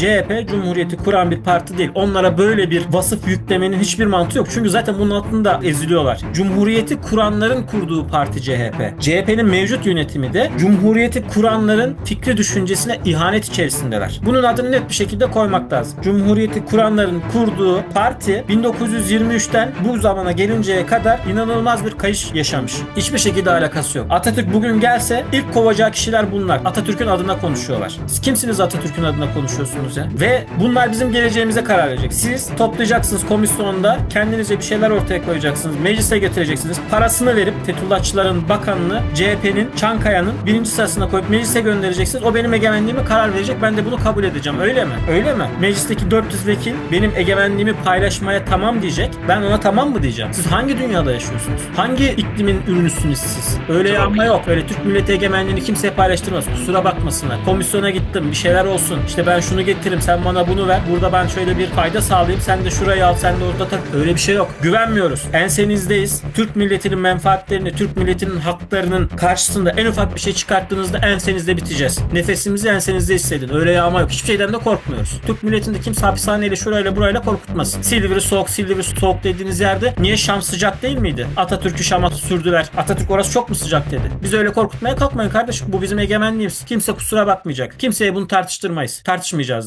CHP Cumhuriyeti kuran bir parti değil. Onlara böyle bir vasıf yüklemenin hiçbir mantığı yok. Çünkü zaten bunun altında eziliyorlar. Cumhuriyeti kuranların kurduğu parti CHP. CHP'nin mevcut yönetimi de Cumhuriyeti kuranların fikri düşüncesine ihanet içerisindeler. Bunun adını net bir şekilde koymak lazım. Cumhuriyeti kuranların kurduğu parti 1923'ten bu zamana gelinceye kadar inanılmaz bir kayış yaşamış. Hiçbir şekilde alakası yok. Atatürk bugün gelse ilk kovacağı kişiler bunlar. Atatürk'ün adına konuşuyorlar. Siz kimsiniz Atatürk'ün adına konuşuyorsunuz ya? Ve bunlar bizim geleceğimize karar verecek. Siz toplayacaksınız komisyonda kendinize bir şeyler ortaya koyacaksınız. Meclise getireceksiniz. Parasını verip Fethullahçıların bakanını CHP'nin Çankaya'nın birinci sırasına koyup meclise göndereceksiniz. O benim egemenliğime karar verecek. Ben de bunu kabul edeceğim. Öyle mi? Öyle mi? Meclisteki 400 vekil benim egemenliğimi paylaşmaya tamam diyecek. Ben ona tamam mı diyeceğim? Siz hangi dünyada yaşıyorsunuz? Hangi iklimin ürünüsünüz siz? Öyle yanma yok. Öyle Türk milleti egemenliğini kimseye paylaştırmaz. Kusura bakmasınlar. Komisyona gittim. Bir şeyler olsun. İşte ben şunu getiririm. Sen bana bunu ver. Burada ben şöyle bir fayda sağlayayım. Sen de şurayı al. Sen de orada tak. Öyle bir şey yok. Güvenmiyoruz. Ensenizdeyiz. Türk milletinin menfaatlerini, Türk milletinin haklarının karşısında en ufak bir şey çıkarttığınızda ensenizde biteceğiz. Nefesimizi ensenizde hissedin. Öyle yağma yok. Hiçbir şeyden de korkmuyoruz. Türk milletinde kimse hapishaneyle şurayla burayla korkutmasın. Silivri soğuk, Silivri soğuk dediğiniz yerde niye Şam sıcak değil miydi? Atatürk'ü Şam'a sürdüler. Atatürk orası çok mu sıcak dedi. Biz öyle korkutmaya kalkmayın kardeşim. Bu bizim egemenliğimiz. Kimse kusura bakmayacak. Kimseye bunu tartıştırmayız. Tartışmayacağız.